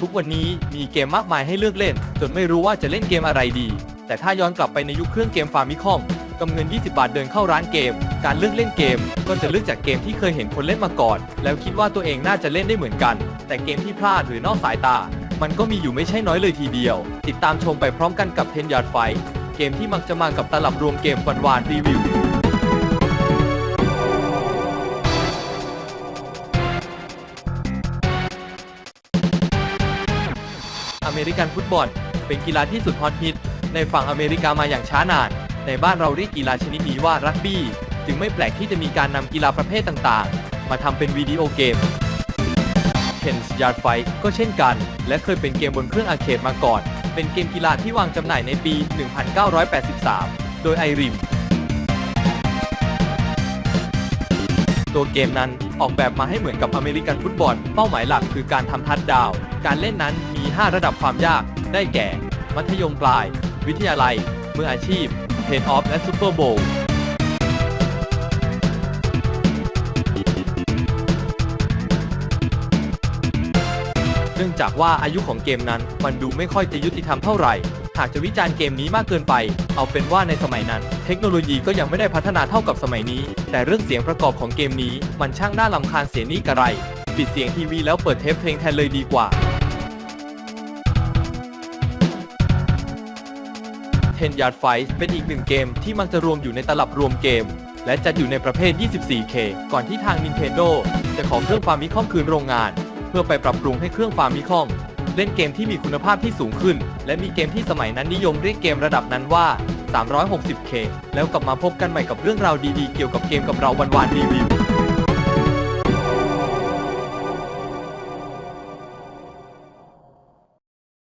ทุกวันนี้มีเกมมากมายให้เลือกเล่น จนไม่รู้ว่าจะเล่นเกมอะไรดี แต่ถ้าย้อนกลับไปในยุคเครื่องเกมฟาร์มิคอมกำเงิน 20 บาทเดินเข้าร้านเกม การเลือกเล่นเกม ก็จะเลือกจากเกมที่เคยเห็นคนเล่นมาก่อน แล้วคิดว่าตัวเองน่าจะเล่นได้เหมือนกัน แต่เกมที่พลาดหรือนอกสายตา มันก็มีอยู่ไม่ใช่น้อยเลยทีเดียว ติดตามชมไปพร้อมกันกับ10 Yard Fight เกมที่มักจะมากับตลับรวมเกมวันวานรีวิว อเมริกันฟุตบอล เป็นกีฬาที่สุดฮอตฮิตในฝั่งอเมริกามาอย่างช้านาน ในบ้านเราเรียกกีฬาชนิดนี้ว่ารักบี้ จึงไม่แปลกที่จะมีการนำกีฬาประเภทต่างๆ มาทำเป็นวิดีโอเกม Ten's Yard Fight ก็เช่นกัน และเคยเป็นเกมบนเครื่องอาร์เคดมาก่อน เป็นเกมกีฬาที่วางจำหน่ายในปี 1983 โดยไอริม ตัวเกมนั้นออกแบบมาให้เหมือนกับอเมริกันฟุตบอล เป้าหมายหลักคือการทำทัดดาว การเล่นนั้นมี 5 ระดับความยาก ได้แก่ มัธยมปลาย วิทยาลัย มืออาชีพเพนออฟและซูเปอร์โบว์เนื่องจากว่าอายุของเกมนั้นมันดูไม่ค่อยจะยุติธรรมเท่าไหร่ หากจะวิจารณ์เกมนี้มากเกินไป เอาเป็นว่าในสมัยนั้น เทคโนโลยีก็ยังไม่ได้พัฒนาเท่ากับสมัยนี้ แต่เรื่องเสียงประกอบของเกมนี้ มันช่างน่าลำคาญเสียนี่กระไร ปิดเสียงทีวีแล้วเปิดเทปเพลงแทนเลยดีกว่า 10 Yard Fight เป็นอีกหนึ่งเกมที่มักจะรวมอยู่ในตลับรวมเกม และจัดอยู่ในประเภท 24K ก่อนที่ทาง Nintendo จะขอเครื่องฟาร์มิคอมคืนโรงงาน เพื่อไปปรับปรุงให้เครื่องฟาร์มิคอมเล่นเกมที่มีคุณภาพที่สูงขึ้น และมีเกมที่สมัยนั้นนิยมเรียกเกมระดับนั้นว่า 360K แล้วกลับมาพบกันใหม่กับเรื่องราวดีๆ เกี่ยวกับเกมกับเราวันวานรีวิว